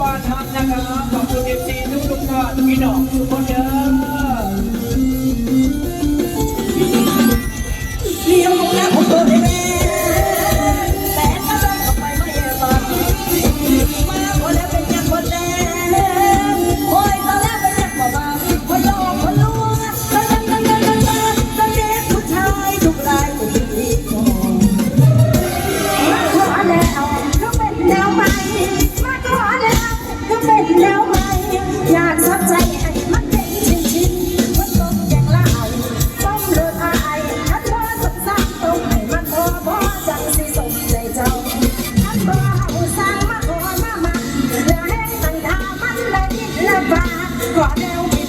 บ้านทัพนะครับขอบคุณเอฟซีทุกทุกท่านพี่น้องทุกคนเด้อ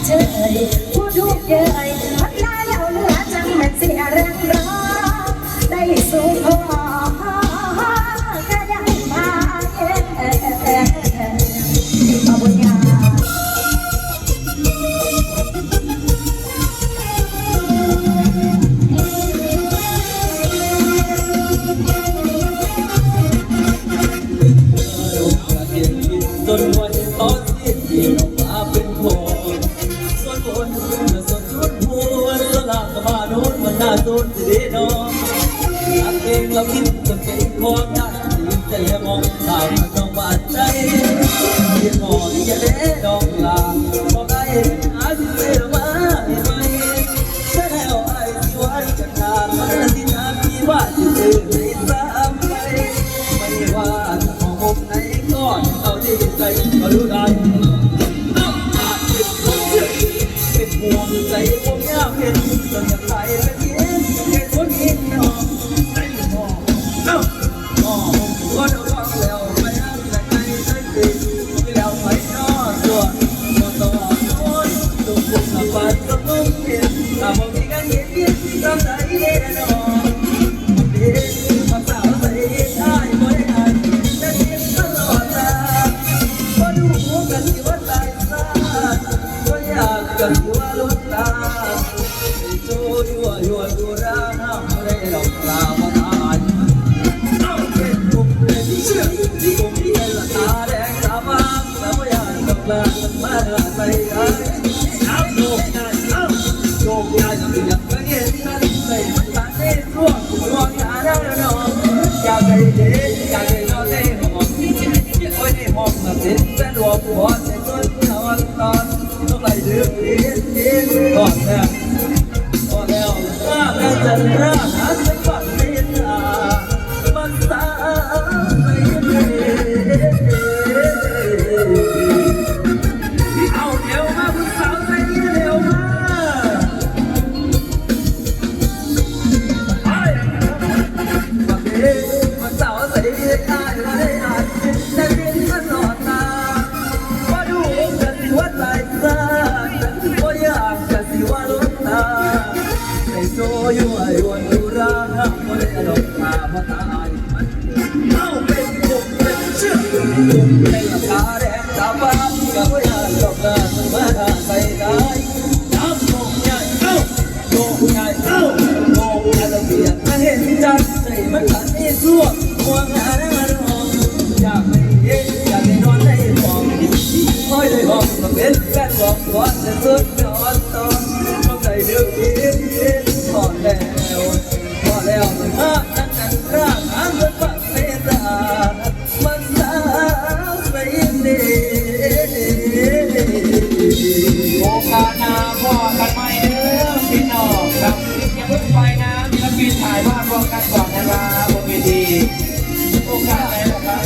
เธอผู้ทุกข์เยอะไอ สิถามพี่ว่าจะซื้อให้สามไปไม่ว่าจะมองมุมไหนก็เอาที่ใจก็รู้ได้ มันหลับในซ่วมหัวงานมันอยากไปเยอยากไปนอนในห้องห้อยในห้องมาเป็นแฟอกก่อนจะสุดยอดตอนต้องใจเดือดเย็นเย็นพอแล้วพอแล้วมัตั้นนั่นร่างอันเป็นปักมตามันสาไปดีโอกาสหนพอกันม่เด้อพี่นองครับยังพิ่งไปนะ บินถ่ายภาพร่วงกันก่อนนะครับบนเวทีโอกาสไหนครับ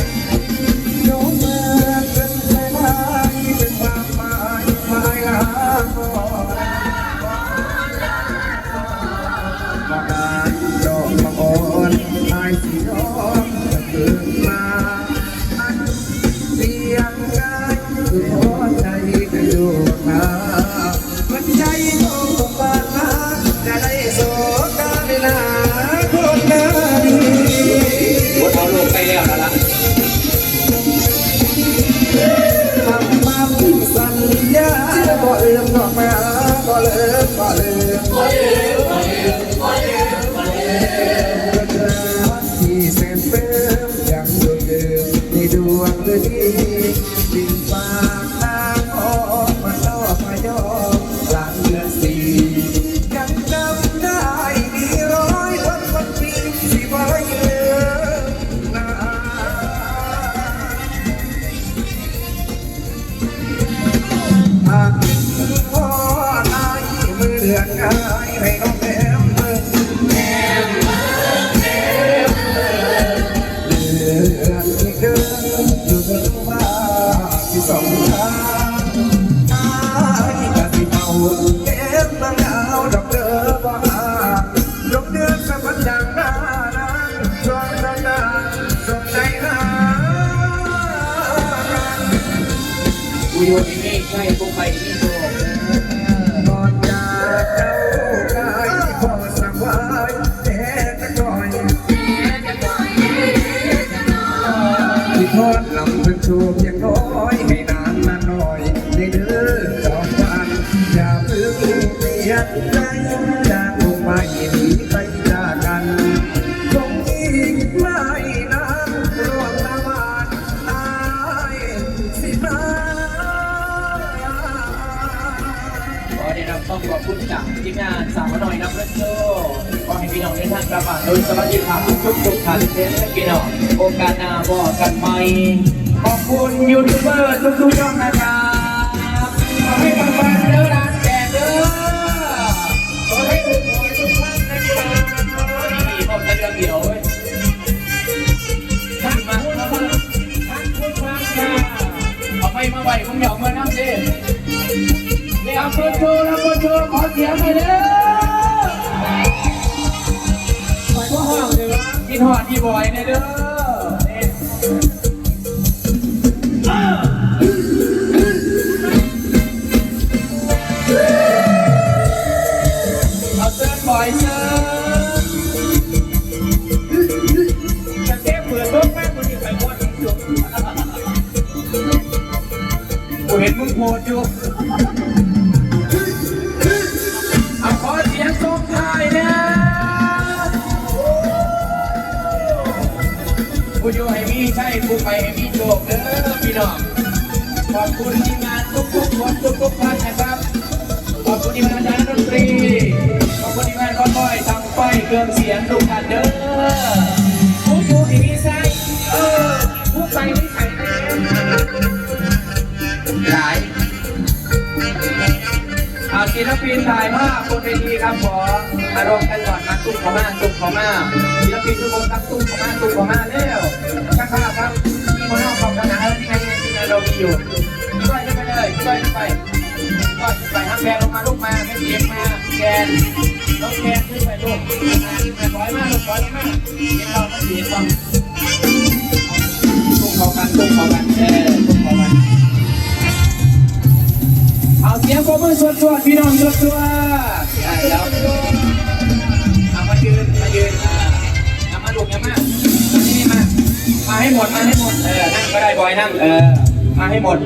น้มือเป็นไทยเป็นความมายหมายหาพ่มากาดอกมะอ่อนไอสีย้อมจะเกิดมา พ่อตายเมือเดือนง่ายให้น้ ยู่ในนี้ใช่กูไปที่โลกก่อนยาเจ้าใกายพอสะใภ้แต่บายแท้ตะกอยที่ทอดลำเพึ่งชูเพียงน้อยให้นานนานหน่อยในเดือจอมบานอย่าเพิ่งเปลี่ยนใจ ทีมงานสาวน้อยนับเล่อนโชว์ขอให้พี่น้องได้ท่านกลับบ้านโดยสวัสดิภาพทุกทุกท่านเด้อนพี่น้องโอกาสหน้าบอกกันใหม่ขอบคุณยูทูบเบอร์ทุกๆช่องนะครับขอให้ปังๆเด้อร้านแจกเด้อขอให้ถูกหวยทุกท่านนะครับนี่ผมจะเรื่องเดียวเว้ยท่านมาท่านมาท่านพูดมาค่ะเอาไม่มาไหวมึงอย่าเอามานั่งดิเดี๋ยวคนโชว์ มวคนโชว์ขอเสียงไปเลยไปก็ห้องเลยวะกินหอดที่บอยเนี่ยเด้อเนี่ยเอาเซิร์ฟบอยเซิร์ฟจะเทปเปิดเบิ้งแม่งมันอยู่ไปหมดอยู่กูเห็นมึงโพดอยู่ ผู้ไปให้มีโชคเด้อพี่น้องขอบคุณทีมงานทุกๆคนทุกๆท่านนะครับขอบคุณทีมงานอาจารย์ดนตรีขอบคุณทีมงานก้อนก้อยทำไฟเครื่องเสียงทุกท่านเด้อผู้อยู่ให้มีใช่เออผู้ไปไม่ใช่หลายอาศิลปินถ่ายภาพบนเวทีครับขออารมณ์กันก่อนมาตุ้มขอมาตุ้มขอมาศิลปินทุกคนครับตุ้มขอมาตุ้มขอมาเร็ว ข้างๆครับมีคนนอกของกันนะที่ไงที่ไงเรามีอยู่ช่วยขึ้นไปเลยช่วยขึ้นไปช่วยขึ้นไปฮักแกนลงมาลูกมาให้เสียงมาแกนน้องแกนขึ้นไปลูกมาถอยมากลูกถอยมาเสียงเราไม่เสียงฟังตุ้มขอกันตุ้มขอกันเออตุ้มขอกันเอาเสียงปรบมือสวดๆพี่น้องสวดๆได้แล้ว มานี่มามาให้หมดมาให้หมดเออนั่งก็ได้บอยนั่งเออมาให้หมด